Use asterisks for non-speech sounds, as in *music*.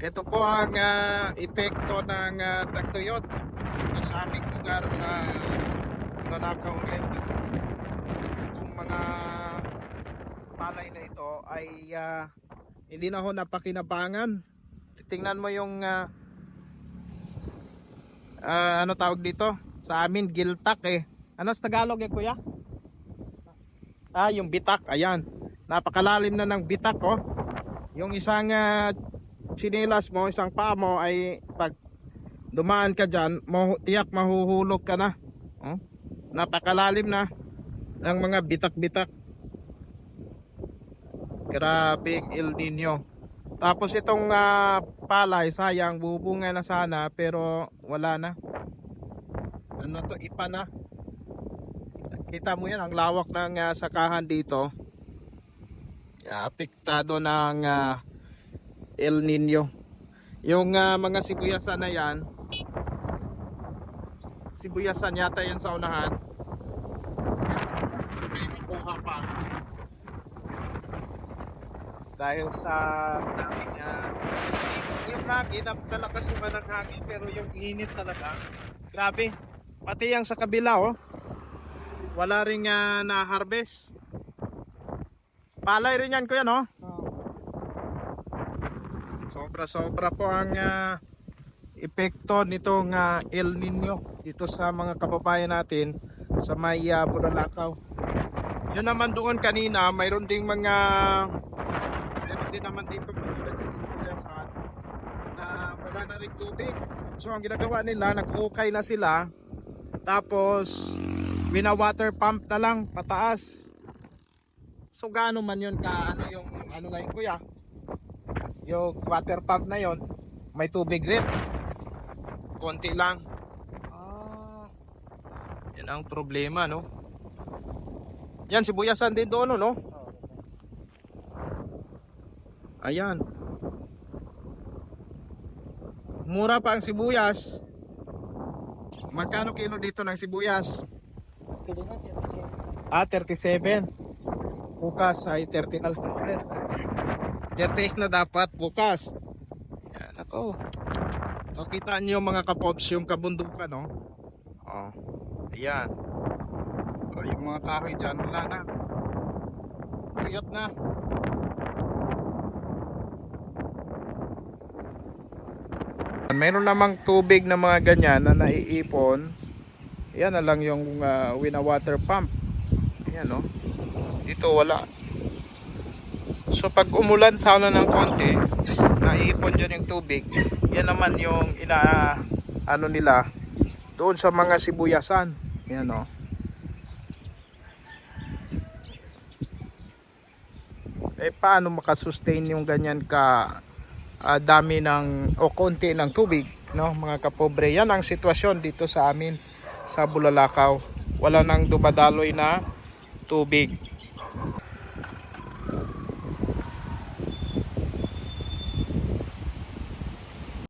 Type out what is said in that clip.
Ito po ang ah, epekto ng uh, tagtuyot sa aming lugar sa Lanakaw Island. Itong mga palay na ito ay ah, hindi na ho napakinabangan. Tingnan mo yung ah, ah, ano tawag dito? Sa amin giltak eh. Ano sa Tagalog eh kuya? Ah, yung bitak, ayan. Napakalalim na ng bitak oh. Yung isang ah, sinilas mo, isang paa mo ay pag dumaan ka dyan, tiyak mahuhulog ka na. Oh? Napakalalim na ng mga bitak-bitak. Grabe El Nino. Tapos itong ah, palay, sayang, bubunga na sana pero wala na. Ano to, ipa na. Kita mo yan, ang lawak ng ah, sakahan dito. Apektado ng ah, El Nino. Yung ah, mga sibuyasan na yan, sibuyasan yata yan sa unahan. May makuha pa. Dahil sa dami niya, yung hangin, napakalakas naman ng hangin, pero yung init talaga, grabe. Pati yung sa kabila, oh. Wala rin ah, na-harvest. Palay rin yan, kuya, no? Sobra-sobra po ang ah, epekto nitong ah, El Nino dito sa mga kababayan natin sa may uh, Bulalakaw. Yun naman doon kanina, mayroon ding mga mayroon din naman dito mga nagsisiyasan na wala na rin tubig. So ang ginagawa nila, nag-ukay na sila tapos wina-water pump na lang pataas. So gaano man yun ka ano yung ano na yun kuya? Yung water pump na yon may tubig rin. Konti lang. Ah. Yan ang problema, no? Yan, sibuyasan din doon, no? Ayan. Mura pa ang sibuyas. Magkano kilo dito ng sibuyas? Ah, 37. Bukas ay 30 na lang. *laughs* 38 na dapat bukas. Yan ako. O, kita nyo mga kapops yung kabundukan, no? Oh. Ayan. O, yung mga kahoy dyan, wala na. Tuyot na. Meron namang tubig na mga ganyan na naiipon. Yan na lang yung uh, wina-water pump. Ayan, no? Dito wala. So pag umulan sana ng konti, naiipon dyan yung tubig. Yan naman yung ina ano nila doon sa mga sibuyasan. Yan no. Eh paano makasustain yung ganyan ka ah, dami ng o konti ng tubig, no, mga kapobre. Yan ang sitwasyon dito sa amin sa Bulalakaw. Wala nang dumadaloy na tubig.